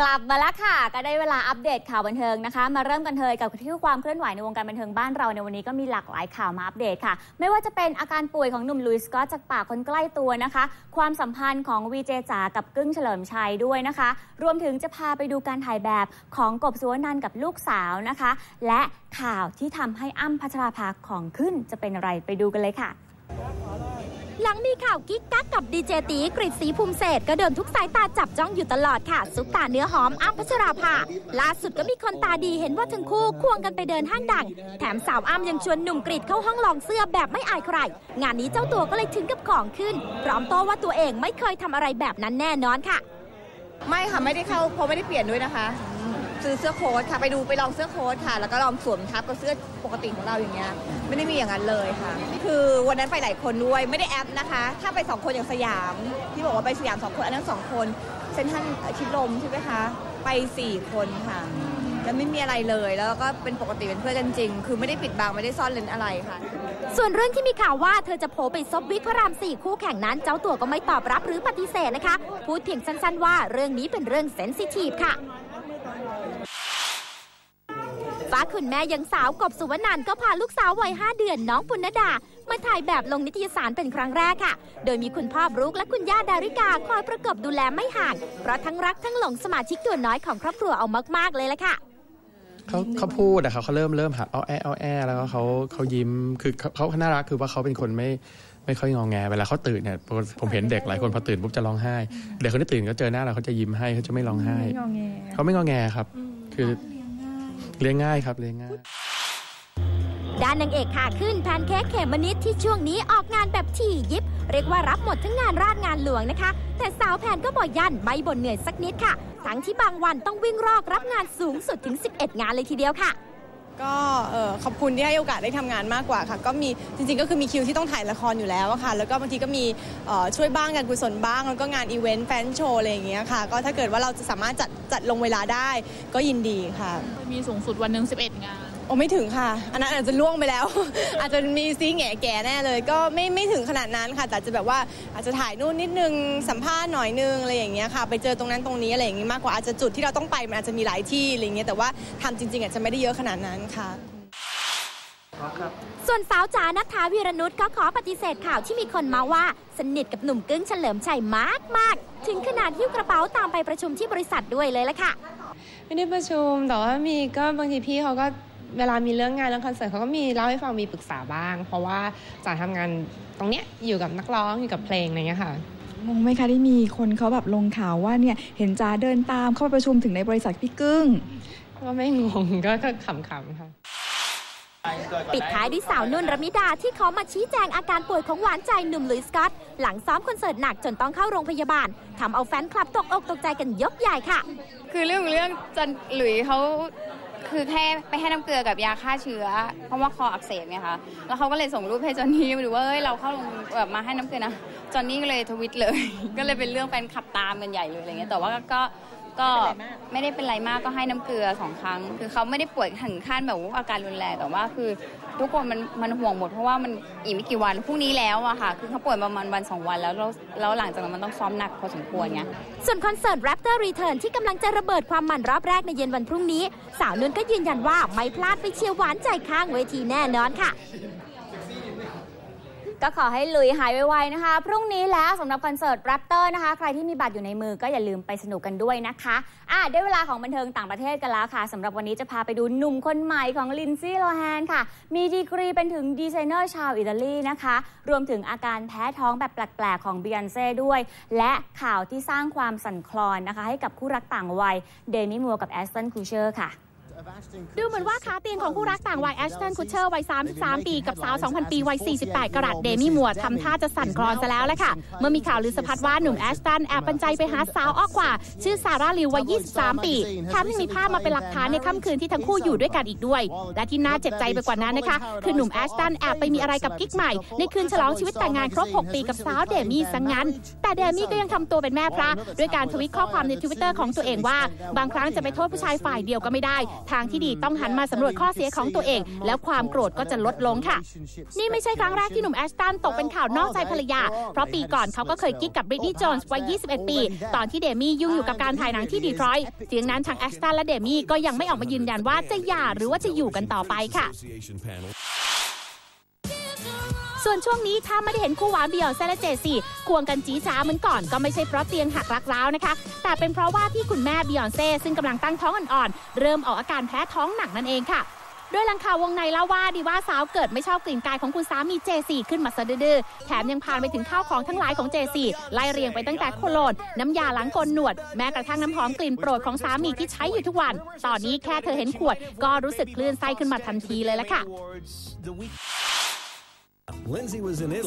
กลับมาแล้วค่ะ ก็ได้เวลาอัปเดตข่าวบันเทิงนะคะ มาเริ่มกันเลยกับที่ความเคลื่อนไหวในวงการบันเทิงบ้านเราในวันนี้ก็มีหลากหลายข่าวมาอัปเดตค่ะ ไม่ว่าจะเป็นอาการป่วยของหนุ่มลุยส์ก็จากปากคนใกล้ตัวนะคะ ความสัมพันธ์ของวีเจจ๋ากับกึ้งเฉลิมชัยด้วยนะคะ รวมถึงจะพาไปดูการถ่ายแบบของกบสุวรรณันกับลูกสาวนะคะ และข่าวที่ทำให้อ้ำพัชราภาของขึ้นจะเป็นอะไรไปดูกันเลยค่ะ หลังมีข่าวกิ๊กกักกับดีเจตีกริดสีภูมิเศษก็เดินทุกสายตาจับจ้องอยู่ตลอดค่ะ ซุปตาเนื้อหอมอ้ำพัชราภาล่าสุดก็มีคนตาดีเห็นว่าทั้งคู่ควงกันไปเดินห้างดัง แถมสาวอ้ำยังชวนหนุ่มกริดเข้าห้องลองเสื้อแบบไม่อายใคร งานนี้เจ้าตัวก็เลยถึงกับของขึ้น พร้อมโต้ว่าตัวเองไม่เคยทำอะไรแบบนั้นแน่นอนค่ะ ไม่ค่ะไม่ได้เข้าเพราะไม่ได้เปลี่ยนด้วยนะคะ ซื้อเสื้อโค้ทค่ะไปดูไปลองเสื้อโค้ทค่ะ แล้วก็ลองสวมทับกับเสื้อปกติของเราอย่างเงี้ยไม่ได้มีอย่างนั้นเลยค่ะ คือวันนั้นไปหลายคนด้วยไม่ได้แอปนะคะ ถ้าไปสองคนอย่างสยาม ที่บอกว่าไปสยามสองคนอันนั้นสองคนเซนทันชิดลมใช่ไหมคะไปสี่คนค่ะแล้วไม่มีอะไรเลยแล้วก็เป็นปกติเป็นเพื่อนกันจริง คือไม่ได้ปิดบังไม่ได้ซ่อนเลนอะไรค่ะ ส่วนเรื่องที่มีข่าวว่าเธอจะโผไปซบวิกพระรามสี่คู่แข่งนั้น เจ้าตัวก็ไม่ตอบรับหรือปฏิเสธนะคะ พูดเพียงสั้นๆว่าเรื่องนี้เป็นเรื่องเซนซิทีฟค่ะ ฟ้าคุณแม่ยังสาวกบสุวรรณันท์ก็พาลูกสาววัย5เดือนน้องปุณณดา มาถ่ายแบบลงนิตยสารเป็นครั้งแรกค่ะ โดยมีคุณพ่อบรุกและคุณย่าดาริกาคอยประกบดูแลไม่ห่าง เพราะทั้งรักทั้งหลงสมาชิกตัวน้อยของครอบครัวเอามาก ๆ เลยละค่ะเขาเขาพูดอะเขาเขาเริ่มเริ่มหัดอ้อแอ้อแอแล้วก็เขาเขายิ้มคือเขาเขาน่ารักคือว่าเขาเป็นคนไม่ไม่ค่อยงองแงเวลาเขาตื่นเนี่ยผมผมเห็นเด็กหลายคนพอตื่นปุ๊บจะร้องไห้เด็กคนที่ตื่นก็เจอหน้าเราเขาจะยิ้มให้เขาจะไม่ร้องไห้เขาไม่งองแงครับ คือ เลี้ยงง่ายครับเลี้ยงง่ายด้านนางเอกขาขึ้นแพนเค้กเขมมนิดที่ช่วงนี้ออกงานแบบถี่ยิบ เรียกว่ารับหมดทั้งงานราชงานหลวงนะคะ แต่สาวแพนก็บอกยันไม่บ่นเหนื่อยสักนิดค่ะทั้งที่บางวันต้องวิ่งรอกรับงานสูงสุดถึง 11 งานเลยทีเดียวค่ะ ก็ขอบคุณที่ให้โอกาสได้ทำงานมากกว่าค่ะก็มีจริงๆ ก็คือมีคิวที่ต้องถ่ายละครอยู่แล้วค่ะแล้วก็บางทีก็มีช่วยบ้างงานกุศลบ้าง แล้วก็งานอีเวนต์แฟนโชว์อะไรอย่างเงี้ยค่ะก็ถ้าเกิดว่าเราจะสามารถจัดจัดลงเวลาได้ก็ยินดีค่ะ มีสูงสุดวันหนึ่ง11 งาน โอ้ไม่ถึงค่ะ อันนั้นอาจจะล่วงไปแล้ว อาจจะมีซีแง่แก่แน่เลย ก็ไม่ไม่ถึงขนาดนั้นค่ะ แต่จะแบบว่าอาจจะถ่ายนู่นนิดนึงสัมภาษณ์หน่อยนึงอะไรอย่างเงี้ยค่ะ ไปเจอตรงนั้นตรงนี้อะไรอย่างงี้มากกว่าอาจจะจุดที่เราต้องไปมันอาจจะมีหลายที่อะไรอย่างเงี้ยแต่ว่าทำจริง ๆ อาจจะไม่ได้เยอะขนาดนั้นค่ะส่วนสาวจ๋านัทธาวีรนุชก็ขอปฏิเสธข่าวที่มีคนมาว่า สนิทกับหนุ่มกึ้งเฉลิมชัยมากมากๆถึงขนาดหิ้วกระเป๋าตามไปประชุมที่บริษัทด้วยเลยละค่ะ ไม่ได้ประชุมแต่ว่ามีก็บางทีพี่เขาก็ เวลามีเรื่องงานเรื่องคอนเสิร์ตเขาก็มีเล่าให้ฟังมีปรึกษาบ้าง เพราะว่าจ๋าทำงานตรงเนี้ยอยู่กับนักร้องอยู่กับเพลงอะไรเงี้ยค่ะงงไหมคะที่มีคนเขาแบบลงข่าวว่าเนี่ยเห็นจ้าเดินตามเข้าไปประชุมถึงในบริษัทพี่กึ้งก็ไม่งงก็ก็ขำๆค่ะปิดท้ายด้วยสาวนุ่นรมิดาที่เขามาชี้แจงอาการป่วยของหวานใจหนุ่มลุยสกอต หลังซ้อมคอนเสิร์ตหนักจนต้องเข้าโรงพยาบาลทำเอาแฟนคลับตกอกตกใจกันยกใหญ่ค่ะ คือเรื่องของเรื่องจนหลุยเขา คือแค่ไปให้น้ำเกลือกับยาฆ่าเชื้อ เพราะว่าคออักเสบไงคะแล้วเขาก็เลยส่งรูปให้จอนนี่มาดูว่าเอ้ยเราเข้าโรงแบบมาให้น้ำเกลือนะจอนนี่ก็เลยทวิตเลย ก็เลยเป็นเรื่องแฟนคลับตามกันใหญ่เลยอะไรเงี้ยแต่ว่าก็ ก็ไม่ได้เป็นไรมากก็ให้น้ำเกลือสองครั้ง คือเขาไม่ได้ป่วยถึงขั้นแบบว่าอาการรุนแรงแต่ว่าคือทุกคนมันมันห่วงหมดเพราะว่ามันอีกไม่กี่วันพรุ่งนี้แล้วอะค่ะ คือเขาป่วยประมาณวันสองวันแล้วแล้วแล้วหลังจากนั้นมันต้องซ้อมหนักพอสมควรไงส่วนคอนเสิร์ต Raptor Return ที่กำลังจะระเบิดความมันรอบแรกในเย็นวันพรุ่งนี้ สาวนุ่นก็ยืนยันว่าไม่พลาดไปเชียร์หวานใจข้างเวทีแน่นอนค่ะ ก็ขอให้ลุยหายไวๆนะคะ พรุ่งนี้แล้วสำหรับคอนเสิร์ต Raptor นะคะ ใครที่มีบัตรอยู่ในมือก็อย่าลืมไปสนุกกันด้วยนะคะอะได้เวลาของบันเทิงต่างประเทศกันแล้วค่ะสำหรับวันนี้จะพาไปดูหนุ่มคนใหม่ของลินซี่โลแฮนค่ะ มีดีกรีเป็นถึงดีไซเนอร์ชาวอิตาลีนะคะ รวมถึงอาการแพ้ท้องแบบแปลกๆของเบียนเซ่ด้วย และข่าวที่สร้างความสั่นคลอนนะคะ ให้กับคู่รักต่างวัยเดมี่มัวกับแอสตันคูเชอร์ค่ะ ดูเหมือนว่าขาเตียงของคู่รักต่างวัยแอชตันคูเชอร์วัย 33 ปี กับสาว 2,000 ปีวัย 48 กรัตเดมี่มัวทำท่าจะสั่นคลอนซะแล้วแหละค่ะ เมื่อมีข่าวลือสะพัดว่าหนุ่มแอชตันแอบปันใจไปหาสาวอ้อกว่า ชื่อซาร่าลิววัย 23 ปีแถมยังมีภาพมาเป็นหลักฐานในค่ำคืนที่ทั้งคู่อยู่ด้วยกันอีกด้วย และที่น่าเจ็บใจไปกว่านั้นนะคะ คือหนุ่มแอชตันแอบไปมีอะไรกับกิ๊กใหม่ ในคืนฉลองชีวิตแต่งงานครบ 6 ปีกับสาวเดมี่ซะงั้น แต่เดมี่ก็ยังทำตัวเป็นแม่พระด้วยการทวิตข้อความในทวิตเตอร์ของตัวเองว่า บางครั้งจะไปโทษผู้ชายฝ่ายเดียวก็ไม่ได้ทางที่ดีต้องหันมาสำรวจข้อเสียของตัวเอง แล้วความโกรธก็จะลดลงค่ะ นี่ไม่ใช่ครั้งแรกที่หนุ่มแอชตันตกเป็นข่าวนอกใจภรรยา เพราะปีก่อนเขาก็เคยกิ๊กกับบริตนี่โจนส์วัย 21 ปี ตอนที่เดมี่ยุ่งอยู่กับการถ่ายหนังที่ดีทรอยต์เสียงนั้นทางแอชตันและเดมี่ก็ยังไม่ออกมายืนยันว่าจะหย่าหรือว่าจะอยู่กันต่อไปค่ะ ส่วนช่วงนี้ถ้าไม่ได้เห็นคู่หวานบิยอนเซและเจซี่ควงกันจีจ้าเหมือนก่อนก็ไม่ใช่เพราะเตียงหักรักร้าวนะคะ แต่เป็นเพราะว่าที่คุณแม่บิยอนเซ่ซึ่งกำลังตั้งท้องอ่อนๆ เริ่มออกอาการแพ้ท้องหนักนั่นเองค่ะโดยหลังข่าววงในเล่าว่าดีว่าสาวเกิดไม่ชอบกลิ่นกายของคุณสามีเจซีขึ้นมาซะดือแถมยังพานไปถึงข้าวของทั้งหลายของเจซีไล่เรียงไปตั้งแต่โคโลนน้ำยาล้างโกนหนวด แม้กระทั่งน้ำหอมกลิ่นโปรดของสามีที่ใช้อยู่ทุกวัน ตอนนี้แค่เธอเห็นขวด ก็รู้สึกคลื่นไส้ขึ้นมาทันทีเลยละค่ะ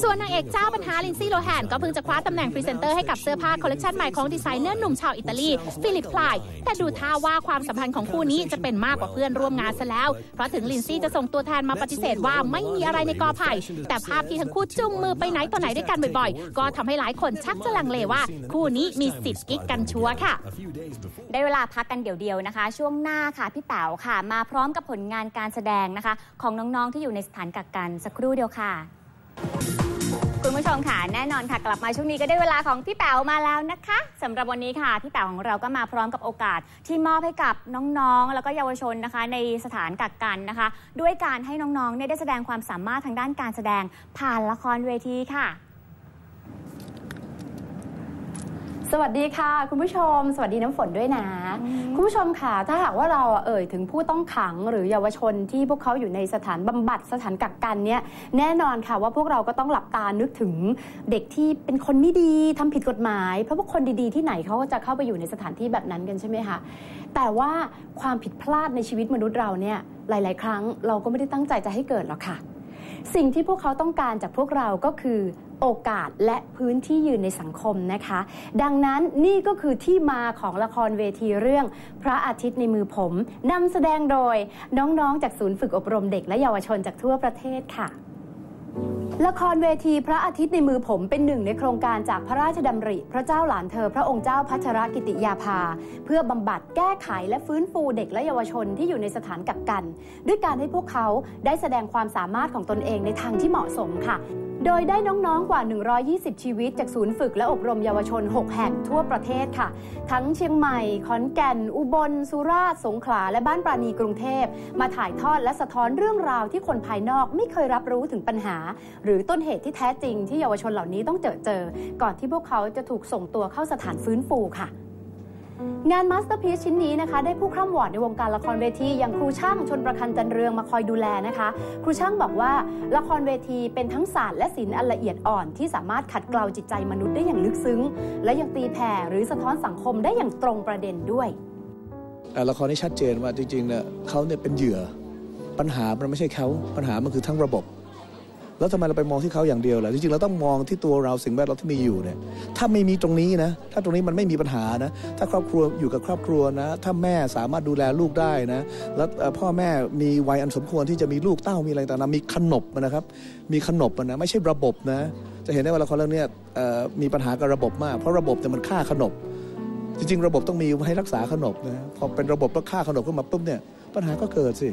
ส่วนนางเอกเจ้าปัญหาลินซี่โลแฮนก็เพิ่งจะคว้าตำแหน่งพรีเซนเตอร์ให้กับเสื้อผ้าคอลเลคชันใหม่ของดีไซเนอร์หนุ่มชาวอิตาลีฟิลิปพลาย แต่ดูท่าว่าความสัมพันธ์ของคู่นี้จะเป็นมากกว่าเพื่อนร่วมงานซะแล้ว เพราะถึงลินซี่จะส่งตัวแทนมาปฏิเสธว่าไม่มีอะไรในกอไผ่แต่ภาพที่ทั้งคู่จุงมือไปไหนต่อไหนด้วยกันบ่อยๆ ก็ทำให้หลายคนชักจะลังเลว่า คู่นี้มีสิทธิ์กิ๊กกันชัวร์ค่ะ ได้เวลาพักกันเดี๋ยวเดียวนะคะ ช่วงหน้าค่ะพี่แป๋วค่ะ มาพร้อมกับผลงานการแสดงนะคะ ของน้องๆที่อยู่ในสถานกักกันสักครู่เดียวค่ะ คุณผู้ชมค่ะแน่นอนค่ะ กลับมาช่วงนี้ก็ได้เวลาของพี่แป๋วมาแล้วนะคะสำหรับวันนี้ค่ะ พี่แป๋วของเราก็มาพร้อมกับโอกาสที่มอบให้กับน้องๆ แล้วก็เยาวชนนะคะ ในสถานกักกันนะคะ ด้วยการให้น้องๆเนี่ยได้แสดงความสามารถทางด้านการแสดงผ่านละครเวทีค่ะ สวัสดีค่ะ คุณผู้ชม สวัสดีน้ำฝนด้วยนะ คุณผู้ชมค่ะ ถ้าหากว่าเราเอ่ยถึงผู้ต้องขังหรือเยาวชนที่พวกเขาอยู่ในสถานบำบัดสถานกักกันเนี่ยแน่นอนค่ะว่าพวกเราก็ต้องหลับตานึกถึงเด็กที่เป็นคนไม่ดีทำผิดกฎหมาย เพราะว่าคนดีๆที่ไหนเขาก็จะเข้าไปอยู่ในสถานที่แบบนั้นกันใช่ไหมคะแต่ว่าความผิดพลาดในชีวิตมนุษย์เราเนี่ยหลาย ๆ ครั้งเราก็ไม่ได้ตั้งใจจะให้เกิดหรอกค่ะ สิ่งที่พวกเขาต้องการจากพวกเราก็คือโอกาสและพื้นที่ยืนในสังคมนะคะ ดังนั้นนี่ก็คือที่มาของละครเวทีเรื่อง พระอาทิตย์ในมือผมนำแสดงโดยน้องๆ จากศูนย์ฝึกอบรมเด็กและเยาวชนจากทั่วประเทศค่ะ ละครเวทีพระอาทิตย์ในมือผมเป็นหนึ่งในโครงการจากพระราชดำริ พระเจ้าหลานเธอพระองค์เจ้าพัชรกิติยาภา เพื่อบำบัดแก้ไขและฟื้นฟูเด็กและเยาวชนที่อยู่ในสถานกักกัน ด้วยการให้พวกเขาได้แสดงความสามารถของตนเองในทางที่เหมาะสมค่ะ โดยได้น้องๆ กว่า 120 ชีวิต จากศูนย์ฝึกและอบรมเยาวชน 6 แห่งทั่วประเทศค่ะ ทั้งเชียงใหม่ ขอนแก่น อุบล สุราษฎร์ สงขลา และบ้านปราณีกรุงเทพ มาถ่ายทอดและสะท้อนเรื่องราวที่คนภายนอกไม่เคยรับรู้ถึงปัญหา หรือต้นเหตุที่แท้จริงที่เยาวชนเหล่านี้ต้องเจอเจอ ก่อนที่พวกเขาจะถูกส่งตัวเข้าสถานฟื้นฟูค่ะ งานมาสเตอร์พี e ชิ้นนี้นะคะ ได้ผู้คร่ำวอดในวงการละครเวทีอย่างครูช่างชนประคันจันเรืองมาคอยดูแลนะคะ ครูช่างบอกว่าละครเวทีเป็นทั้งศาสตร์และศิลป์อันละเอียดอ่อนที่สามารถขัดเกลาจิตใจมนุษย์ได้อย่างลึกซึ้ง และยังตีแผ่หรือสะท้อนสังคมได้อย่างตรงประเด็นด้วยละครนี่ชัดเจนว่าจริงๆเนี่ยเขาเนี่ยเป็นเหยื่อ ปัญหามันไม่ใช่เขาปัญหามันคือทั้งระบบ แล้วทำไมเราไปมองที่เขาอย่างเดียวล่ะจริงๆเราต้องมองที่ตัวเราสิ่งแวดล้อมที่มีอยู่เนี่ยถ้าไม่มีตรงนี้นะถ้าตรงนี้มันไม่มีปัญหานะถ้าครอบครัวอยู่กับครอบครัวนะ ถ้าแม่สามารถดูแลลูกได้นะแล้วพ่อแม่มีวัยอันสมควรที่จะมีลูกเต้ามีอะไรต่างๆมีขนบนะครับ มีขนบนะไม่ใช่ระบบนะ จะเห็นได้ว่าละครเรื่องนี้มีปัญหากับระบบมาก เพราะระบบเนี่ยมันฆ่าขนบ จริง ๆ ระบบต้องมีไว้ให้รักษาขนบนะพอเป็นระบบแล้วฆ่าขนบขึ้นมาปุ๊บเนี่ยปัญหาก็เกิดสิ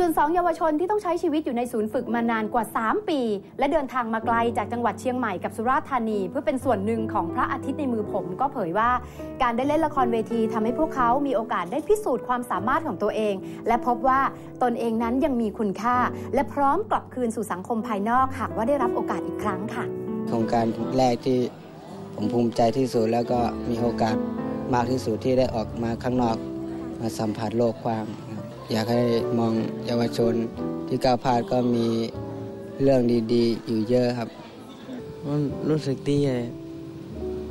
ส่วนสองเยาวชนที่ต้องใช้ชีวิตอยู่ในศูนย์ฝึกมานานกว่า 3 ปี และเดินทางมาไกลจากจังหวัดเชียงใหม่กับสุราษฎร์ธานี เพื่อเป็นส่วนหนึ่งของพระอาทิตย์ในมือผม ก็เผยว่าการได้เล่นละครเวทีทำให้พวกเขามีโอกาสได้พิสูจน์ความสามารถของตัวเอง และพบว่าตนเองนั้นยังมีคุณค่า และพร้อมกลับคืนสู่สังคมภายนอกหากว่าได้รับโอกาสอีกครั้งค่ะโครงการแรกที่ผมภูมิใจที่สุดแล้วก็มีโอกาสมากที่สุดที่ได้ออกมาข้างนอกมาสัมผัสโลกกว้าง อยากให้มองเยาวชนที่ก้าวพลาดก็มีเรื่องดีๆ อยู่เยอะครับมันรู้สึกดีอะ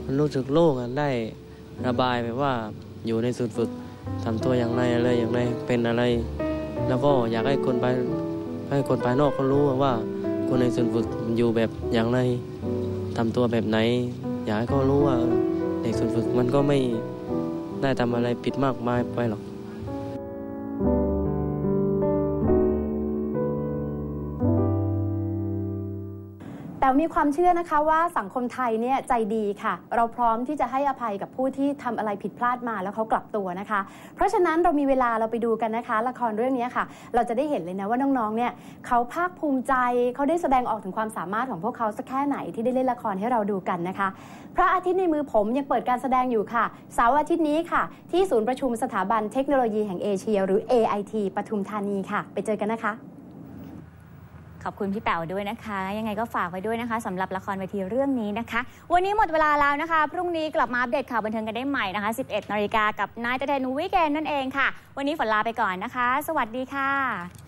มันรู้สึกโล่งอะได้ระบายแบบว่าอยู่ในศูนฝึกทำตัวอย่างไรอะไรอย่างไรเป็นอะไร แล้วก็อยากให้คนไปให้คนภายนอกเขารู้ว่า คนในศูนฝึกมันอยู่แบบอย่างไรทำตัวแบบไหน อยากให้เขารู้ว่าเออเด็กศูนฝึกมันก็ไม่ได้ทำอะไรผิดมากมายไปหรอก มีความเชื่อนะคะว่าสังคมไทยเนี่ยใจดีค่ะ เราพร้อมที่จะให้อภัยกับผู้ที่ทำอะไรผิดพลาดมาแล้วเขากลับตัวนะคะ เพราะฉะนั้นเรามีเวลาเราไปดูกันนะคะ ละครเรื่องนี้ค่ะ เราจะได้เห็นเลยนะว่าน้องๆเนี่ยเขาภาคภูมิใจเขาได้แสดงออกถึงความสามารถของพวกเขาสักแค่ไหนที่ได้เล่นละครให้เราดูกันนะคะ พระอาทิตย์ในมือผมยังเปิดการแสดงอยู่ค่ะเสาร์อาทิตย์นี้ค่ะ ที่ศูนย์ประชุมสถาบันเทคโนโลยีแห่งเอเชีย หรือ AIT ปทุมธานีค่ะ ไปเจอกันนะคะ ขอบคุณพี่แป๋วด้วยนะคะ ยังไงก็ฝากไว้ด้วยนะคะสำหรับละครเวทีเรื่องนี้นะคะ วันนี้หมดเวลาแล้วนะคะ พรุ่งนี้กลับมาอัปเดตข่าวบันเทิงกันได้ใหม่นะคะ 11นาฬิกากับนายตะเทนวิเกนนั่นเองค่ะ วันนี้ฝนลาไปก่อนนะคะ สวัสดีค่ะ